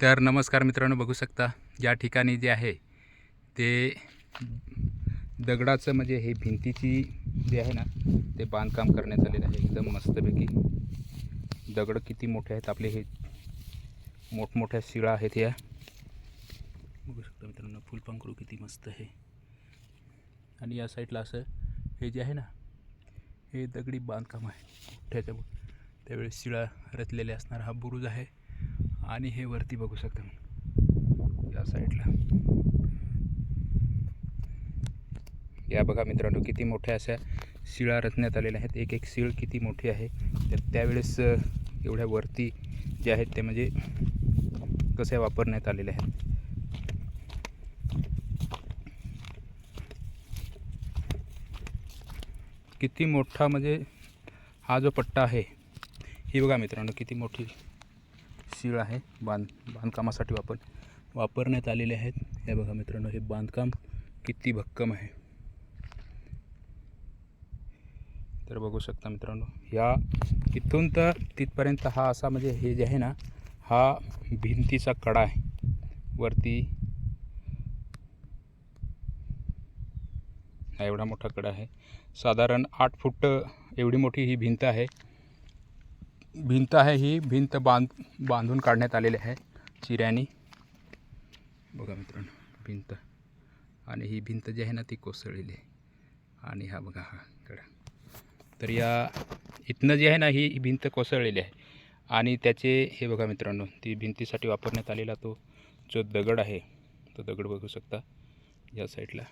तर नमस्कार मित्रांनो बघू शकता या ठिकाणी जे आहे ते दगडाचं म्हणजे हे भिंतीची जे आहे ना ते बांधकाम करण्यात आलेलं आहे. एकदम मस्तपैकी. दगड किती मोठे आहेत आपले हे. मोठमोठ्या शिळा आहेत या. बघू शकता मित्रांनो फुलपांखरू किती मस्त आहे. आणि या साईडला असं हे जे आहे ना हे दगडी बांधकाम आहे. मोठ्याच्या त्यावेळेस शिळा रचलेले असणारा हा बुरुज आहे. आणि हे वरती बघू शकता या साईडला या बघा मित्रांनो किती मोठ्या अशा शिळा रचण्यात आलेल्या आहेत. एक एक शिळ किती मोठी आहे. तर त्यावेळेस एवढ्या वरती जे आहेत ते म्हणजे कसे वापरण्यात आलेले आहेत. किती मोठा म्हणजे हा जो पट्टा आहे ही बघा मित्रांनो किती मोठी शीळ आहे. बांध बांधकामासाठी वापर वापरण्यात आलेले आहेत. हे बघा मित्रांनो हे बांधकाम किती भक्कम आहे. तर बघू शकता मित्रांनो ह्या इथून तर तिथपर्यंत हा असा म्हणजे हे जे आहे ना हा भिंतीचा कडा आहे. वरती हा एवढा मोठा कडा आहे. साधारण आठ फूट एवढी मोठी ही भिंत आहे. भिंत आहे ही. भिंत बांध बांधून काढण्यात आलेली आहे. चिऱ्याने. बघा मित्रांनो भिंत. आणि ही भिंत जी आहे ना ती कोसळलेली आहे. आणि हा बघा हा कडा तर या इथनं जी आहे ना ही भिंत कोसळलेली आहे. आणि त्याचे हे बघा मित्रांनो ती भिंतीसाठी वापरण्यात आलेला तो जो दगड आहे तो दगड बघू शकता या साईडला.